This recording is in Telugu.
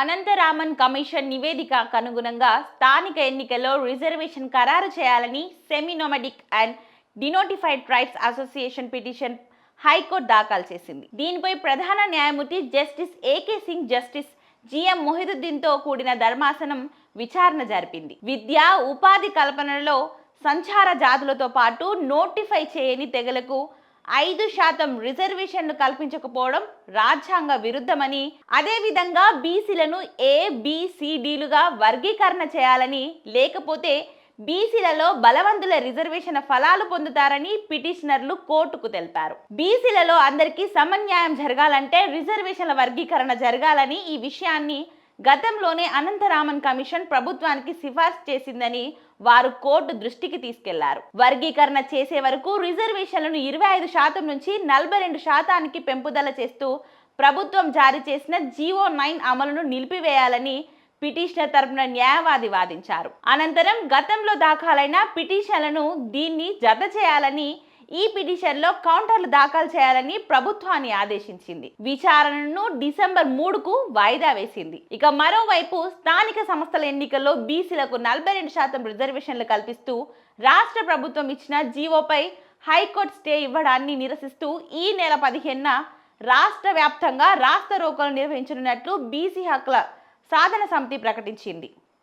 అనంతరామన్ కమిషన్ నివేదికకు అనుగుణంగా స్థానిక ఎన్నికల్లో రిజర్వేషన్ ఖరారు చేయాలని seminomadic and denotified tribes association petition high court దాఖలు చేసింది. దీనిపై ప్రధాన న్యాయమూర్తి justice AK Singh justice GM మొహిదుద్దీన్తో కూడిన ధర్మాసనం విచారణ జరిపింది. విద్య ఉపాధి కల్పనలో సంచార జాతులతో పాటు నోటిఫై చేయని తెగలకు ఐదు శాతం రిజర్వేషన్లు కల్పించకపోవడం రాజ్యాంగ విరుద్ధమని అదేవిధంగా బీసీలను ఏ బీసీడీలుగా వర్గీకరణ చేయాలని లేకపోతే బీసీలలో బలవంతుల రిజర్వేషన్ ఫలాలు పొందుతారని పిటిషనర్లు కోర్టుకు తెలిపారు. బీసీలలో అందరికీ సమన్యాయం జరగాలంటే రిజర్వేషన్ల వర్గీకరణ జరగాలని ఈ విషయాన్ని గతంలోనే అనంతరామన్ కమిషన్ ప్రభుత్వానికి సిఫార్సు చేసిందని వారు కోర్టు దృష్టికి తీసుకెళ్ళారు. వర్గీకరణ చేసే వరకు రిజర్వేషన్లను ఇరవై ఐదు శాతం నుంచి నలభై రెండు శాతానికి పెంపుదల చేస్తూ ప్రభుత్వం జారీ చేసిన జీవో నైన్ అమలును నిలిపివేయాలని పిటిషనర్ తరపున న్యాయవాది వాదించారు. అనంతరం గతంలో దాఖలైన పిటిషన్లను దీన్ని జత చేయాలని ఈ పిటిషన్లో కౌంటర్లు దాఖలు చేయాలని ప్రభుత్వాన్ని ఆదేశించింది. విచారణను డిసెంబర్ మూడుకు వాయిదా వేసింది. ఇక మరోవైపు స్థానిక సంస్థల ఎన్నికల్లో బీసీలకు నలభై రెండు శాతం రిజర్వేషన్లు కల్పిస్తూ రాష్ట్ర ప్రభుత్వం ఇచ్చిన జీవోపై హైకోర్టు స్టే ఇవ్వడాన్ని నిరసిస్తూ ఈ నెల పదిహేనున రాష్ట్ర వ్యాప్తంగా రాష్ట్ర రోకోలు నిర్వహించనున్నట్లు బీసీ హక్కుల సాధన సమితి ప్రకటించింది.